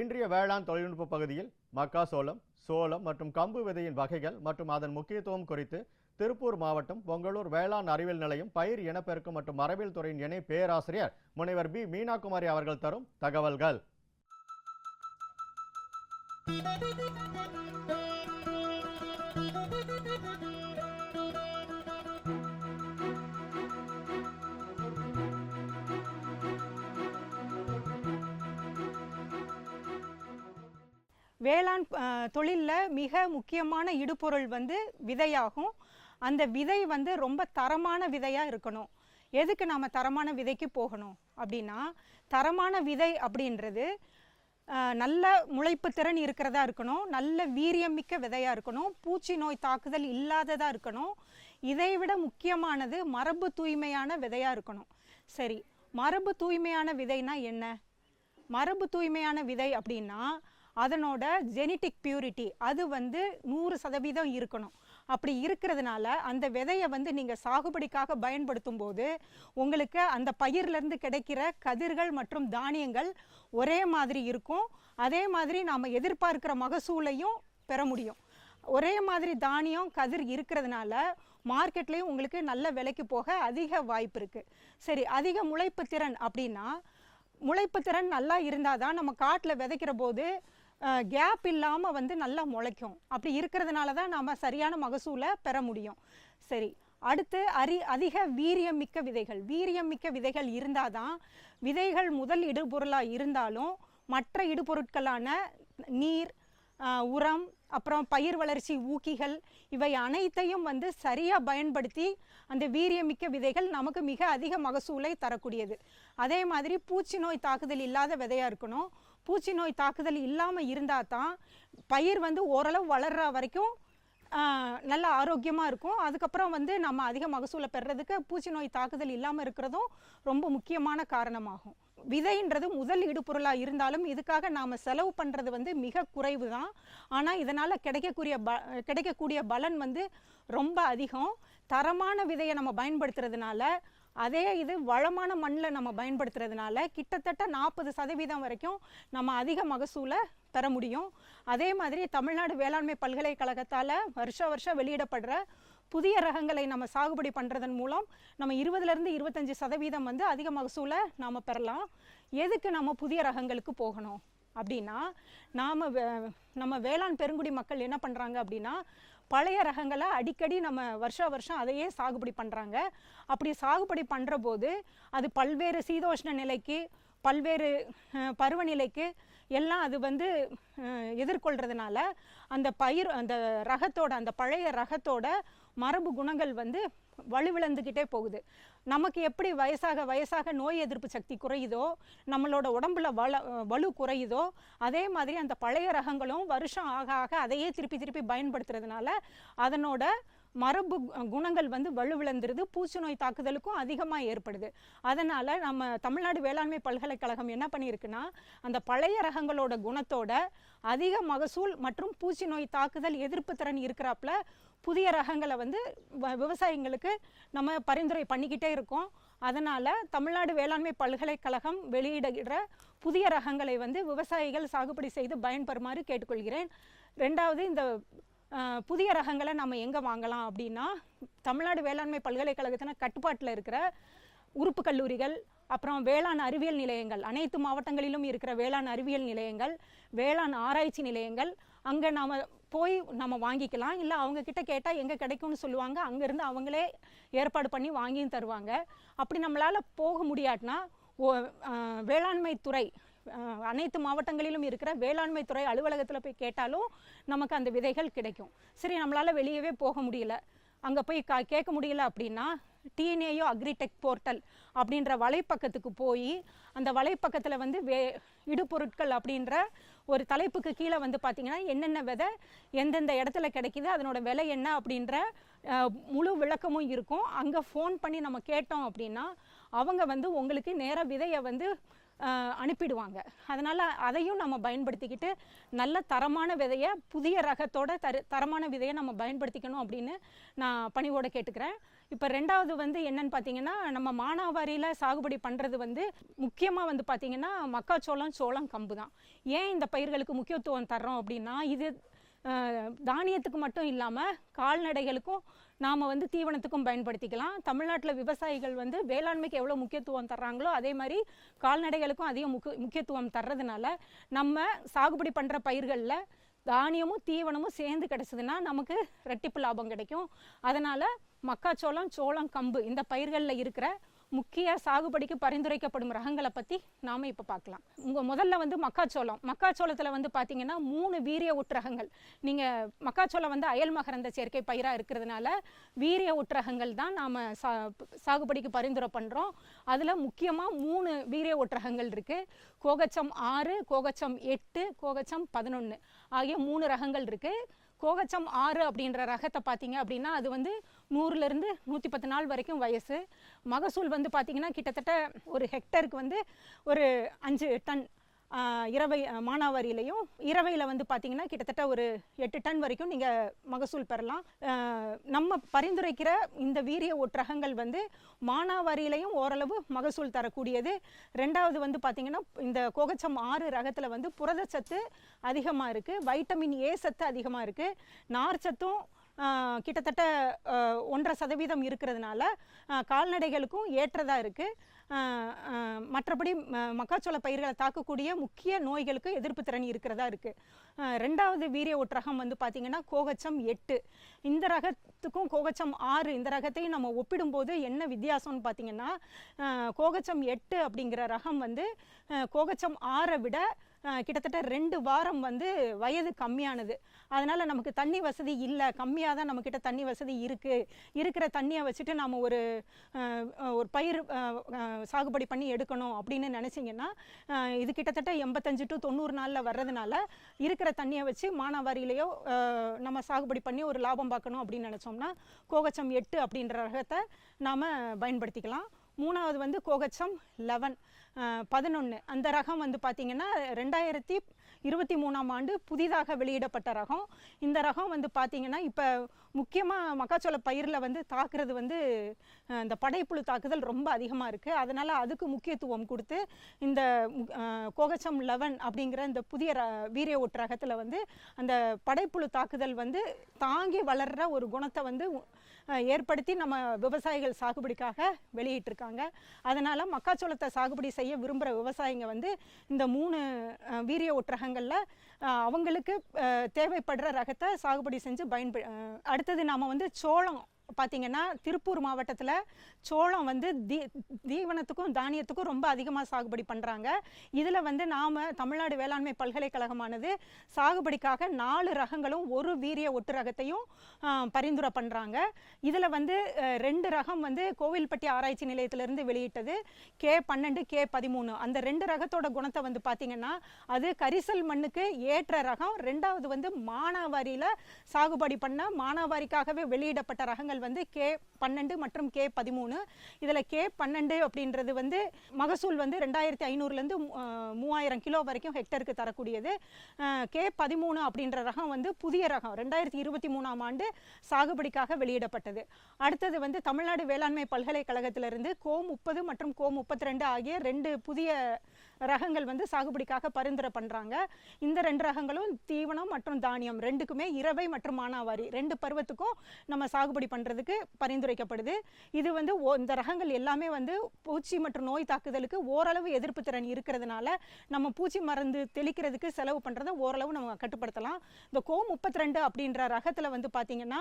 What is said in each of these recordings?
இன்றைய வேளாண் தொழில்நுட்ப பகுதியில் மக்காசோளம் சோளம் மற்றும் கம்பு விதையின் வகைகள் மற்றும் அதன் முக்கியத்துவம் குறித்து திருப்பூர் மாவட்டம் பொங்கலூர் வேளாண் அறிவியல் நிலையம் பயிர் இனப்பெருக்கம் மற்றும் மரபியல் துறையின் இணை பேராசிரியர் முனைவர் பி. மீனாகுமாரி அவர்கள் தரும் தகவல்கள். வேளாண் தொழிலில் மிக முக்கியமான இடுபொருள் வந்து விதையாகும். அந்த விதை வந்து ரொம்ப தரமான விதையாக இருக்கணும். எதுக்கு நாம் தரமான விதைக்கு போகணும்? அப்படின்னா தரமான விதை அப்படின்றது நல்ல முளைப்பு திறன் இருக்கிறதா இருக்கணும். நல்ல வீரியமிக்க விதையாக இருக்கணும். பூச்சி நோய் தாக்குதல் இல்லாததாக இருக்கணும். இதை விட முக்கியமானது மரபு தூய்மையான விதையாக இருக்கணும். சரி மரபு தூய்மையான விதைனா என்ன? மரபு தூய்மையான விதை அப்படின்னா அதனோட ஜெனட்டிக் பியூரிட்டி அது வந்து நூறு சதவீதம் இருக்கணும். அப்படி இருக்கிறதுனால அந்த விதையை வந்து நீங்கள் சாகுபடிக்காக பயன்படுத்தும் போது உங்களுக்கு அந்த பயிர்லேருந்து கிடைக்கிற கதிர்கள் மற்றும் தானியங்கள் ஒரே மாதிரி இருக்கும். அதே மாதிரி நாம் எதிர்பார்க்கிற மகசூலையும் பெற முடியும். ஒரே மாதிரி தானியம் கதிர் இருக்கிறதுனால மார்க்கெட்லேயும் உங்களுக்கு நல்ல விலைக்கு போக அதிக வாய்ப்பு இருக்குது சரி அதிக முளைப்பு திறன் அப்படின்னா முளைப்பு திறன் நல்லா இருந்தால் தான் நம்ம காட்டில் விதைக்கிற போது கேப் இல்லாமல் வந்து நல்லா முளைக்கும். அப்படி இருக்கிறதுனால தான் நாம் சரியான மகசூலை பெற முடியும். சரி அடுத்து அரி அதிக வீரியம் மிக்க விதைகள். வீரியம் மிக்க விதைகள் இருந்தால் தான் விதைகள் முதல் இடுபொருளாக இருந்தாலும் மற்ற இடுபொருட்களான நீர் உரம் அப்புறம் பயிர் வளர்ச்சி ஊக்கிகள் இவை அனைத்தையும் வந்து சரியாக பயன்படுத்தி அந்த வீரியமிக்க விதைகள் நமக்கு மிக அதிக மகசூலை தரக்கூடியது. அதே மாதிரி பூச்சி நோய் தாக்குதல் இல்லாத விதையாக இருக்கணும். பூச்சி நோய் தாக்குதல் இல்லாமல் இருந்தால் தான் பயிர் வந்து ஓரளவு வளர்கிற வரைக்கும் நல்ல ஆரோக்கியமாக இருக்கும். அதுக்கப்புறம் வந்து நம்ம அதிக மகசூலை பெறுறதுக்கு பூச்சி நோய் தாக்குதல் இல்லாமல் இருக்கிறதும் ரொம்ப முக்கியமான காரணமாகும். விதைன்றது முதல் இடுபொருளாக இருந்தாலும் இதுக்காக நாம் செலவு பண்ணுறது வந்து மிக குறைவு தான் ஆனால் இதனால் கிடைக்கக்கூடிய ப கிடைக்கக்கூடிய பலன் வந்து ரொம்ப அதிகம். தரமான விதையை நம்ம பயன்படுத்துறதுனால அதே இது வளமான மண்ணில் நம்ம பயன்படுத்துறதுனால கிட்டத்தட்ட நாற்பது சதவீதம் வரைக்கும் நம்ம அதிக மகசூலை பெற முடியும். அதே மாதிரி தமிழ்நாடு வேளாண்மை பல்கலைக்கழகத்தால் வருஷ வருஷம் வெளியிடப்படுற புதிய ரகங்களை நம்ம சாகுபடி பண்ணுறதன் மூலம் நம்ம இருபதுலேருந்து இருபத்தஞ்சி சதவீதம் வந்து அதிக மகசூலை நாம் பெறலாம். எதுக்கு நம்ம புதிய ரகங்களுக்கு போகணும்? அப்படின்னா நாம் நம்ம வேளாண் பெருங்குடி மக்கள் என்ன பண்ணுறாங்க அப்படின்னா பழைய ரகங்களை அடிக்கடி நம்ம வருஷ வருஷம் அதையே சாகுபடி பண்ணுறாங்க அப்படி சாகுபடி பண்ணுற போது அது பல்வேறு சீதோஷ்ண நிலைக்கு பல்வேறு பருவநிலைக்கு எல்லாம் அது வந்து எதிர்கொள்கிறதுனால அந்த பயிர் அந்த ரகத்தோட அந்த பழைய ரகத்தோட மரபு குணங்கள் வந்து வலுவிழந்துக்கிட்டே போகுது. நமக்கு எப்படி வயசாக வயசாக நோய் எதிர்ப்பு சக்தி குறையுதோ நம்மளோட உடம்புல வள வலு குறையுதோ அதே மாதிரி அந்த பழைய ரகங்களும் வருஷம் ஆக ஆக அதையே திருப்பி திருப்பி பயன்படுத்துறதுனால அதனோட மரபு குணங்கள் வந்து வலுவிழந்துருது பூச்சி நோய் தாக்குதலுக்கும் அதிகமாக ஏற்படுது. அதனால் நம்ம தமிழ்நாடு வேளாண்மை பல்கலைக்கழகம் என்ன பண்ணியிருக்குன்னா அந்த பழைய ரகங்களோட குணத்தோட அதிக மகசூல் மற்றும் பூச்சி நோய் தாக்குதல் எதிர்ப்பு திறன் இருக்கிறாப்புல புதிய ரகங்களை வந்து வ- விவசாயிங்களுக்கு நம்ம பரிந்துரை பண்ணிக்கிட்டே இருக்கோம். அதனால் தமிழ்நாடு வேளாண்மை பல்கலைக்கழகம் வெளியிடுகிற புதிய ரகங்களை வந்து விவசாயிகள் சாகுபடி செய்து பயன்பெறுமாறு கேட்டுக்கொள்கிறேன். ரெண்டாவது இந்த புதிய ரகங்களை நம்ம எங்கே வாங்கலாம் அப்படின்னா தமிழ்நாடு வேளாண்மை பல்கலைக்கழகத்தின கட்டுப்பாட்டில் இருக்கிற உறுப்பு கல்லூரிகள் அப்புறம் வேளாண் அறிவியல் நிலையங்கள் அனைத்து மாவட்டங்களிலும் இருக்கிற வேளாண் அறிவியல் நிலையங்கள் வேளாண் ஆராய்ச்சி நிலையங்கள் அங்கே நாம் போய் நம்ம வாங்கிக்கலாம். இல்லை அவங்கக்கிட்ட கேட்டால் எங்கே கிடைக்கும்னு சொல்லுவாங்க. அங்கேருந்து அவங்களே ஏற்பாடு பண்ணி வாங்கியும் தருவாங்க. அப்படி நம்மளால் போக முடியாட்டினா ஓ வேளாண்மை துறை அனைத்து மாவட்டங்களிலும் இருக்கிற வேளாண்மை துறை அலுவலகத்தில் போய் கேட்டாலும் நமக்கு அந்த விதைகள் கிடைக்கும். சரி நம்மளால் வெளியவே போக முடியல. அங்கே போய் கா கேட்க முடியல அப்படின்னா டிஎன்ஏயோ அக்ரிடெக் போர்ட்டல் அப்படின்ற வலைப்பக்கத்துக்கு போய் அந்த வலைப்பக்கத்தில் வந்து வே இடுபொருட்கள் அப்படின்ற ஒரு தலைப்புக்கு கீழே வந்து பார்த்தீங்கன்னா என்னென்ன விதை எந்தெந்த இடத்துல கிடைக்கிது அதனோட விலை என்ன அப்படின்ற முழு விளக்கமும் இருக்கும். அங்கே ஃபோன் பண்ணி நம்ம கேட்டோம் அப்படின்னா அவங்க வந்து உங்களுக்கு நேர விதையை வந்து அனுப்பிடுவாங்க. அதனால் அதையும் நம்ம பயன்படுத்திக்கிட்டு நல்ல தரமான விதையை புதிய ரகத்தோட தர தரமான விதையை நம்ம பயன்படுத்திக்கணும் அப்படின்னு நான் பணிவோடு கேட்டுக்கிறேன். இப்போ ரெண்டாவது வந்து என்னன்னு பார்த்தீங்கன்னா நம்ம மானாவாரியில் சாகுபடி பண்ணுறது வந்து முக்கியமாக வந்து பார்த்தீங்கன்னா மக்காச்சோளம் சோளம் கம்பு தான் ஏன் இந்த பயிர்களுக்கு முக்கியத்துவம் தர்றோம் அப்படின்னா இது தானியத்துக்கு மட்டும் இல்லாமல் கால்நடைகளுக்கும் நாம் வந்து தீவனத்துக்கும் பயன்படுத்திக்கலாம். தமிழ்நாட்டில் விவசாயிகள் வந்து வேளாண்மைக்கு எவ்வளோ முக்கியத்துவம் தர்றாங்களோ அதே மாதிரி கால்நடைகளுக்கும் அதிக முக்கிய முக்கியத்துவம் தர்றதுனால நம்ம சாகுபடி பண்ணுற பயிர்களில் தானியமும் தீவனமும் சேர்ந்து கிடச்சதுன்னா நமக்கு ரெட்டிப்பு லாபம் கிடைக்கும். அதனால் மக்காச்சோளம் சோளம் கம்பு இந்த பயிர்களில் இருக்கிற முக்கிய சாகுபடிக்கு பரிந்துரைக்கப்படும் ரகங்களை பற்றி நாம் இப்போ பார்க்கலாம். உங்கள் முதல்ல வந்து மக்காச்சோளம். மக்காச்சோளத்தில் வந்து பார்த்தீங்கன்னா மூணு வீரிய உட்ரகங்கள் நீங்கள் மக்காச்சோளம் வந்து அயல் மகரந்த சேர்க்கை பயிராக இருக்கிறதுனால வீரிய உட்ரகங்கள் தான் நாம் சா சாகுபடிக்கு பரிந்துரை பண்ணுறோம் அதில் முக்கியமாக மூணு வீரிய ஒற்றகங்கள் இருக்குது கோகச்சம் ஆறு கோகச்சம் எட்டு கோகச்சம் பதினொன்று ஆகிய மூணு ரகங்கள் இருக்குது கோகச்சம் ஆறு அப்படின்ற ரகத்தை பார்த்தீங்க அப்படின்னா அது வந்து நூறுலேருந்து நூற்றி பத்து நாள் வரைக்கும் வயசு. மகசூல் வந்து பார்த்திங்கன்னா கிட்டத்தட்ட ஒரு ஹெக்டருக்கு வந்து ஒரு அஞ்சு டன் இரவை மானாவாரியிலையும் இரவையில் வந்து பார்த்தீங்கன்னா கிட்டத்தட்ட ஒரு எட்டு டன் வரைக்கும் நீங்கள் மகசூல் பெறலாம். நம்ம பரிந்துரைக்கிற இந்த வீரிய ஒற்றகங்கள் வந்து மானாவாரியிலையும் ஓரளவு மகசூல் தரக்கூடியது. ரெண்டாவது வந்து பார்த்தீங்கன்னா இந்த கோகச்சம் ஆறு ரகத்தில் வந்து புரதச்சத்து அதிகமாக இருக்குது வைட்டமின் ஏ சத்து அதிகமாக இருக்குது நார் சத்தும் கிட்டத்தட்ட ஒன்றரை சதவீதம் இருக்கிறதுனால கால்நடைகளுக்கும் ஏற்றதாக இருக்குது மற்றபடி ம- மக்காச்சோள பயிர்களை தாக்கக்கூடிய முக்கிய நோய்களுக்கு எதிர்ப்பு திறன் இருக்கிறதா இருக்குது ரெண்டாவது வீரிய ஒற்றகம் வந்து பார்த்திங்கன்னா கோகச்சம் எட்டு. இந்த ரகத்துக்கும் கோகச்சம் ஆறு இந்த ரகத்தையும் நம்ம ஒப்பிடும்போது என்ன வித்தியாசம்னு பார்த்திங்கன்னா கோகச்சம் எட்டு அப்படிங்கிற ரகம் வந்து கோகச்சம் ஆறை விட கிட்டத்தட்ட ரெண்டு வாரம் வந்து வயது கம்மியானது. அதனால் நமக்கு தண்ணி வசதி இல்லை. கம்மியாக தான் நம்மக்கிட்ட தண்ணி வசதி இருக்குது இருக்கிற தண்ணியை வச்சுட்டு நாம் ஒரு ஒரு பயிர் சாகுபடி பண்ணி எடுக்கணும் அப்படின்னு நினச்சிங்கன்னா இது கிட்டத்தட்ட எண்பத்தஞ்சு டு தொண்ணூறு நாளில் வர்றதுனால இருக்கிற தண்ணியை வச்சு மானாவாரியிலையோ நம்ம சாகுபடி பண்ணி ஒரு லாபம் பார்க்கணும் அப்படின்னு நினச்சோம்னா கோகச்சம் எட்டு அப்படின்ற ரகத்தை நாம் பயன்படுத்திக்கலாம். மூணாவது வந்து கோகச்சம் லெவன் பதினொன்று அந்த ரகம் வந்து பார்த்திங்கன்னா ரெண்டாயிரத்தி இருபத்தி மூணாம் ஆண்டு புதிதாக வெளியிடப்பட்ட ரகம். இந்த ரகம் வந்து பார்த்திங்கன்னா இப்போ முக்கியமாக மக்காச்சோள பயிரில் வந்து தாக்குறது வந்து இந்த படைப்புழு தாக்குதல் ரொம்ப அதிகமாக இருக்குது அதனால் அதுக்கு முக்கியத்துவம் கொடுத்து இந்த கோகச்சம் லெவன் அப்படிங்கிற இந்த புதிய ர வீரிய ஒட்டு ரகத்தில் வந்து அந்த படைப்புழு தாக்குதல் வந்து தாங்கி வளர்கிற ஒரு குணத்தை வந்து ஏற்படுத்தி நம்ம விவசாயிகள் சாகுபடிக்காக வெளியிட்டிருக்காங்க. அதனால் மக்காச்சோளத்தை சாகுபடி செய்ய விரும்புகிற விவசாயிங்க வந்து இந்த மூணு வீரிய ஒற்றகங்களில் அவங்களுக்கு தேவைப்படுற ரகத்தை சாகுபடி செஞ்சு பயன்ப அடுத்தது நாம் வந்து சோளம் பார்த்தீங்கன்னா திருப்பூர் மாவட்டத்தில் சோளம் வந்து தீ தீவனத்துக்கும் தானியத்துக்கும் ரொம்ப அதிகமாக சாகுபடி பண்ணுறாங்க இதில் வந்து நாம் தமிழ்நாடு வேளாண்மை பல்கலைக்கழகமானது சாகுபடிக்காக நாலு ரகங்களும் ஒரு வீரிய ஒட்டு ரகத்தையும் பரிந்துரை பண்ணுறாங்க இதில் வந்து ரெண்டு ரகம் வந்து கோவில்பட்டி ஆராய்ச்சி நிலையத்திலிருந்து வெளியிட்டது. கே பன்னெண்டு கே பதிமூணு. அந்த ரெண்டு ரகத்தோட குணத்தை வந்து பார்த்தீங்கன்னா அது கரிசல் மண்ணுக்கு ஏற்ற ரகம் ரெண்டாவது வந்து மானாவாரியில் சாகுபடி பண்ண மானாவாரிக்காகவே வெளியிடப்பட்ட ரகங்கள் வந்து கே பன்னெண்டு மற்றும் கே பதிமூணு. இதில் கே பன்னெண்டு அப்படின்றது வந்து மகசூல் வந்து ரெண்டாயிரத்தி ஐநூறுலேருந்து மூவாயிரம் கிலோ வரைக்கும் ஹெக்டருக்கு தரக்கூடியது. கே பதிமூணு அப்படின்ற ரகம் வந்து புதிய ரகம். ரெண்டாயிரத்தி இருபத்தி மூணாம் ஆண்டு சாகுபடிக்காக வெளியிடப்பட்டது. அடுத்தது வந்து தமிழ்நாடு வேளாண்மை பல்கலைக்கழகத்திலிருந்து கோ முப்பது மற்றும் கோ முப்பத்தி ரெண்டு ஆகிய ரெண்டு புதிய ரகங்கள் வந்து சாகுபடிக்காக பரிந்துரை பண்ணுறாங்க இந்த ரெண்டு ரகங்களும் தீவனம் மற்றும் தானியம் ரெண்டுக்குமே இரவை மற்றும் மானாவாரி ரெண்டு பருவத்துக்கும் நம்ம சாகுபடி பண்ணுறதுக்கு பரிந்துரைக்கப்படுது. இது வந்து ஓ இந்த ரகங்கள் எல்லாமே வந்து பூச்சி மற்றும் நோய் தாக்குதலுக்கு ஓரளவு எதிர்ப்பு திறன் இருக்கிறதுனால நம்ம பூச்சி மருந்து தெளிக்கிறதுக்கு செலவு பண்ணுறதை ஓரளவு நம்ம கட்டுப்படுத்தலாம். இந்த கோ முப்பத்தி ரெண்டு அப்படின்ற ரகத்தில் வந்து பார்த்திங்கன்னா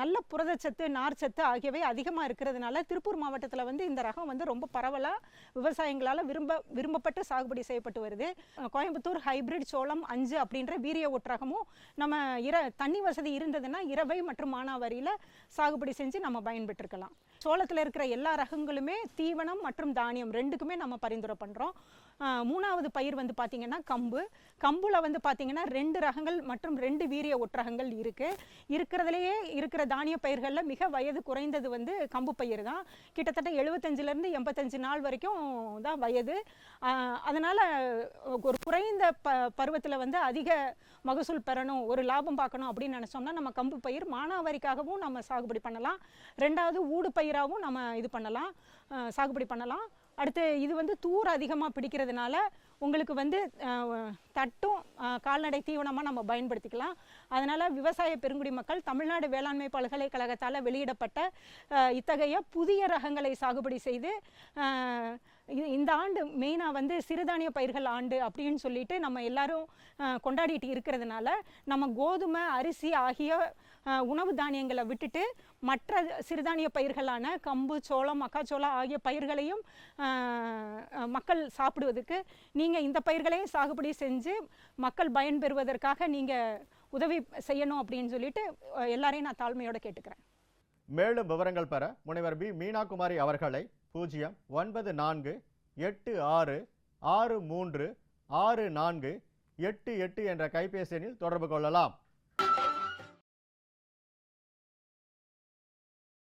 நல்ல புரதச்சத்து நார்ச்சத்து ஆகியவை அதிகமாக இருக்கிறதுனால திருப்பூர் மாவட்டத்தில் வந்து இந்த ரகம் வந்து ரொம்ப பரவலாக விவசாயிகளால் விரும்ப சிரமப்பட்டு சாகுபடி செய்யப்பட்டு வருது. கோயம்புத்தூர் ஹைபிரிட் சோளம் அஞ்சு அப்படின்ற வீரிய ஒற்றகமும் நம்ம இர தண்ணி வசதி இருந்ததுன்னா இரவை மற்றும் மானாவாரியில் சாகுபடி செஞ்சு நம்ம பயன்பெற்றிருக்கலாம். சோளத்தில் இருக்கிற எல்லா ரகங்களுமே தீவனம் மற்றும் தானியம் ரெண்டுக்குமே நம்ம பரிந்துரை பண்ணுறோம் மூணாவது பயிர் வந்து பார்த்திங்கன்னா கம்பு. கம்புல வந்து பார்த்திங்கன்னா ரெண்டு ரகங்கள் மற்றும் ரெண்டு வீரிய ஒற்றகங்கள் இருக்குது இருக்கிறதுலையே இருக்கிற தானிய பயிர்களில் மிக வயது குறைந்தது வந்து கம்பு பயிர் தான். கிட்டத்தட்ட எழுபத்தஞ்சிலேருந்து எண்பத்தஞ்சு நாள் வரைக்கும் தான் வயது. அதனால் ஒரு குறைந்த ப பருவத்தில் வந்து அதிக மகசூல் பெறணும் ஒரு லாபம் பார்க்கணும் அப்படின்னு நினச்சோம்னா நம்ம கம்பு பயிர் மானாவாரிக்காகவும் நம்ம சாகுபடி பண்ணலாம். ரெண்டாவது ஊடு பயிராகவும் நம்ம இது பண்ணலாம். சாகுபடி பண்ணலாம். அடுத்து இது வந்து தூர் அதிகமாக பிடிக்கிறதுனால உங்களுக்கு வந்து தட்டும் கால்நடை தீவனமாக நம்ம பயன்படுத்திக்கலாம். அதனால் விவசாய பெருங்குடி மக்கள் தமிழ்நாடு வேளாண்மை பல்கலைக்கழகத்தால் வெளியிடப்பட்ட இத்தகைய புதிய ரகங்களை சாகுபடி செய்து இது- இந்த ஆண்டு மெயினாக வந்து சிறுதானிய பயிர்கள் ஆண்டு அப்படின்னு சொல்லிட்டு நம்ம எல்லாரும் கொண்டாடிட்டு இருக்கிறதுனால நம்ம கோதுமை அரிசி ஆகிய உணவு தானியங்களை விட்டுட்டு மற்ற சிறுதானிய பயிர்களான கம்பு சோளம் மக்காச்சோளம் ஆகிய பயிர்களையும் மக்கள் சாப்பிடுவதற்கு நீங்கள் இந்த பயிர்களையும் சாகுபடி செஞ்சு மக்கள் பயன்பெறுவதற்காக நீங்கள் உதவி செய்யணும் அப்படின்னு சொல்லிட்டு எல்லாரையும் நான் தாழ்மையோடு கேட்டுக்கிறேன். மேலும் விவரங்கள் பெற முனைவர் பி. மீனாகுமாரி அவர்களை பூஜ்ஜியம் ஒன்பது நான்கு எட்டு ஆறு ஆறு மூன்று ஆறு நான்கு எட்டு எட்டு என்ற கைபேசி எண்ணில் தொடர்பு கொள்ளலாம்.